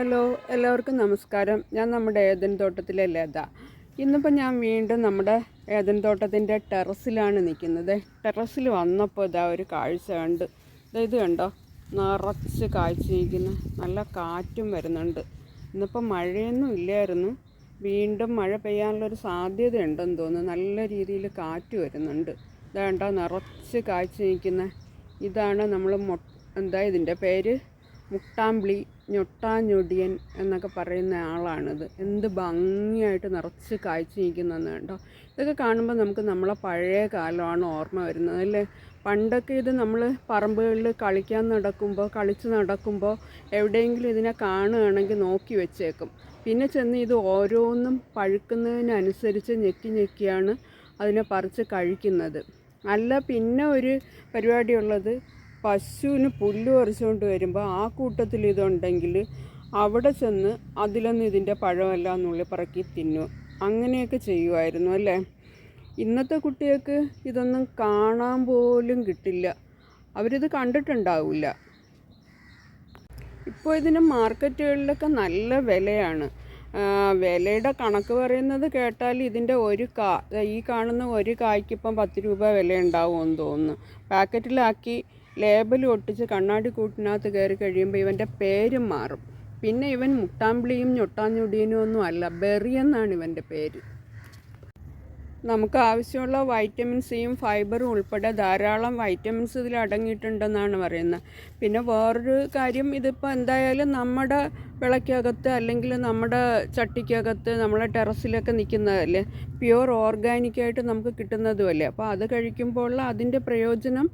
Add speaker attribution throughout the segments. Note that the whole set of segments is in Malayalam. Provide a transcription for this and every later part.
Speaker 1: ഹലോ എല്ലാവർക്കും നമസ്കാരം. ഞാൻ നമ്മുടെ ഏതൻ തോട്ടത്തിലെ ലത. ഇന്നിപ്പോൾ ഞാൻ വീണ്ടും നമ്മുടെ ഏതൻ തോട്ടത്തിന്റെ ടെറസിലാണ് നിൽക്കുന്നത്. ടെറസിൽ വന്നപ്പോൾ ഇതാ ഒരു കാഴ്ച കണ്ട്. ദേ ഇത് കണ്ടോ? നിറച്ച് കാഴ്ച നിൽക്കുന്നു നല്ല കാറ്റും വരുന്നുണ്ട്. ഇന്നിപ്പോൾ മഴയൊന്നും ഇല്ലായിരുന്നു. വീണ്ടും മഴ പെയ്യാനുള്ളൊരു സാധ്യതയുണ്ടെന്ന് തോന്നുന്നു. നല്ല രീതിയിൽ കാറ്റ് വരുന്നുണ്ട്. ഇതാ കണ്ടോ? നിറച്ച് കാഴ്ച നിൽക്കുന്ന. ഇതാണ് നമ്മൾ മൊ എന്താ ഇതിന്റെ പേര്? മുട്ടാമ്പിളി ഞൊട്ടാഞ്ഞൊടിയൻ എന്നൊക്കെ പറയുന്ന ആളാണിത്. എന്ത് ഭംഗിയായിട്ട് നിറച്ച് കാഴ്ച നിൽക്കുന്നതെന്ന് കേട്ടോ ഇതൊക്കെ കാണുമ്പോൾ നമുക്ക് നമ്മളെ പഴയ കാലമാണ് ഓർമ്മ വരുന്നത് അല്ലേ? പണ്ടൊക്കെ ഇത് നമ്മൾ പറമ്പുകളിൽ കളിക്കാൻ നടക്കുമ്പോൾ കളിച്ച് നടക്കുമ്പോൾ എവിടെയെങ്കിലും ഇതിനെ കാണുകയാണെങ്കിൽ നോക്കി വെച്ചേക്കും. പിന്നെ ചെന്ന് ഇത് ഓരോന്നും പഴുക്കുന്നതിനനുസരിച്ച് ഞെക്കി ഞെക്കിയാണ് അതിനെ പറിച്ച് കഴിക്കുന്നത്. അല്ല പിന്നെ ഒരു പരിപാടിയുള്ളത് പശുവിന് പുല്ല് പറിച്ചുകൊണ്ട് വരുമ്പോൾ ആ കൂട്ടത്തിൽ ഇതുണ്ടെങ്കിൽ അവിടെ ചെന്ന് അതിലൊന്നും ഇതിന്റെ പഴമല്ല എന്നുള്ളിൽ പറക്കി തിന്നു. അങ്ങനെയൊക്കെ ചെയ്യുമായിരുന്നു അല്ലേ? ഇന്നത്തെ കുട്ടികൾക്ക് ഇതൊന്നും കാണാൻ പോലും കിട്ടില്ല. അവരിത് കണ്ടിട്ടുണ്ടാവില്ല. ഇപ്പോൾ ഇതിന് മാർക്കറ്റുകളിലൊക്കെ നല്ല വിലയാണ്. വിലയുടെ കണക്ക് പറയുന്നത് കേട്ടാൽ ഇതിന്റെ ഒരു കാ ഈ കാണുന്ന ഒരു കായ്ക്കിപ്പം പത്ത് രൂപ വില ഉണ്ടാവുമെന്ന് തോന്നുന്നു. പാക്കറ്റിലാക്കി ലേബൽ ഒട്ടിച്ച് കണ്ണാടി കൂട്ടിനകത്ത് കയറി കഴിയുമ്പോൾ ഇവന്റെ പേരും മാറും. പിന്നെ ഇവൻ മുട്ടാമ്പിളിയും ഞൊട്ടാഞ്ഞൊടിയനും ഒന്നും അല്ല ബെറി എന്നാണ് ഇവന്റെ പേര്. നമുക്ക് ആവശ്യമുള്ള വൈറ്റമിൻ സിയും ഫൈബറും ഉൾപ്പെടെ ധാരാളം വൈറ്റമിൻസ് ഇതിൽ അടങ്ങിയിട്ടുണ്ടെന്നാണ് പറയുന്നത്. പിന്നെ വേറൊരു കാര്യം ഇതിപ്പോൾ എന്തായാലും നമ്മുടെ വിളക്കകത്ത് അല്ലെങ്കിൽ നമ്മുടെ ചട്ടിക്കകത്ത് നമ്മളെ ടെറസിലൊക്കെ നിൽക്കുന്നതല്ലേ? പ്യുവർ ഓർഗാനിക്കായിട്ട് നമുക്ക് കിട്ടുന്നതുമല്ലേ അപ്പോൾ അത് കഴിക്കുമ്പോൾ അതിന്റെ പ്രയോജനം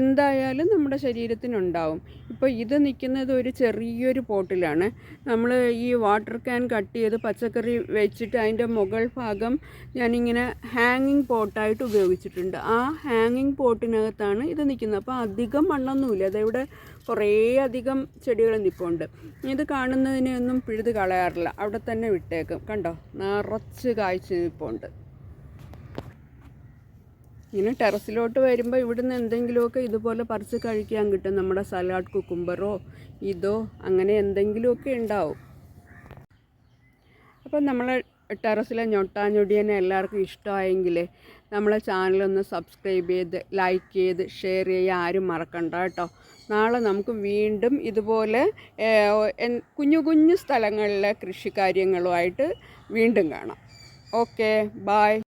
Speaker 1: എന്തായാലും നമ്മുടെ ശരീരത്തിനുണ്ടാവും. ഇപ്പോൾ ഇത് നിൽക്കുന്നത് ഒരു ചെറിയൊരു പോട്ടിലാണ്. നമ്മൾ ഈ വാട്ടർ ക്യാൻ കട്ട് ചെയ്ത് പച്ചക്കറി വെച്ചിട്ട് അതിന്റെ മുകൾ ഭാഗം ഞാനിങ്ങനെ ഹാങ്ങിങ് പോട്ടായിട്ട് ഉപയോഗിച്ചിട്ടുണ്ട്. ആ ഹാങ്ങിങ് പോട്ടിനകത്താണ് ഇത് നിൽക്കുന്നത്. അപ്പോൾ അധികം മണ്ണൊന്നുമില്ല. അതിവിടെ കുറേ അധികം ചെടികൾ നിൽപ്പുണ്ട്. ഇത് കാണുന്നതിനൊന്നും പിഴുത് കളയാറില്ല. അവിടെ തന്നെ വിട്ടേക്കും. കണ്ടോ? നിറച്ച് കായ്ച്ച് നിൽപ്പുണ്ട്. ഇങ്ങനെ ടെറസിലോട്ട് വരുമ്പോൾ ഇവിടുന്ന് എന്തെങ്കിലുമൊക്കെ ഇതുപോലെ പറിച്ച് കഴിക്കാൻ കിട്ടും. നമ്മുടെ സലാഡ് കുക്കുംബറോ ഇതോ അങ്ങനെ എന്തെങ്കിലുമൊക്കെ ഉണ്ടാവും. അപ്പം നമ്മളെ ടെറസിലെ ഞൊട്ടാഞ്ഞൊടിയനെ എല്ലാവർക്കും ഇഷ്ടമായെങ്കിൽ നമ്മളെ ചാനലൊന്ന് സബ്സ്ക്രൈബ് ചെയ്ത് ലൈക്ക് ചെയ്ത് ഷെയർ ചെയ്യുക ആരും മറക്കണ്ട കേട്ടോ. നാളെ നമുക്ക് വീണ്ടും ഇതുപോലെ കുഞ്ഞു കുഞ്ഞു സ്ഥലങ്ങളിലെ കൃഷിക്കാര്യങ്ങളുമായിട്ട് വീണ്ടും കാണാം. Okay bye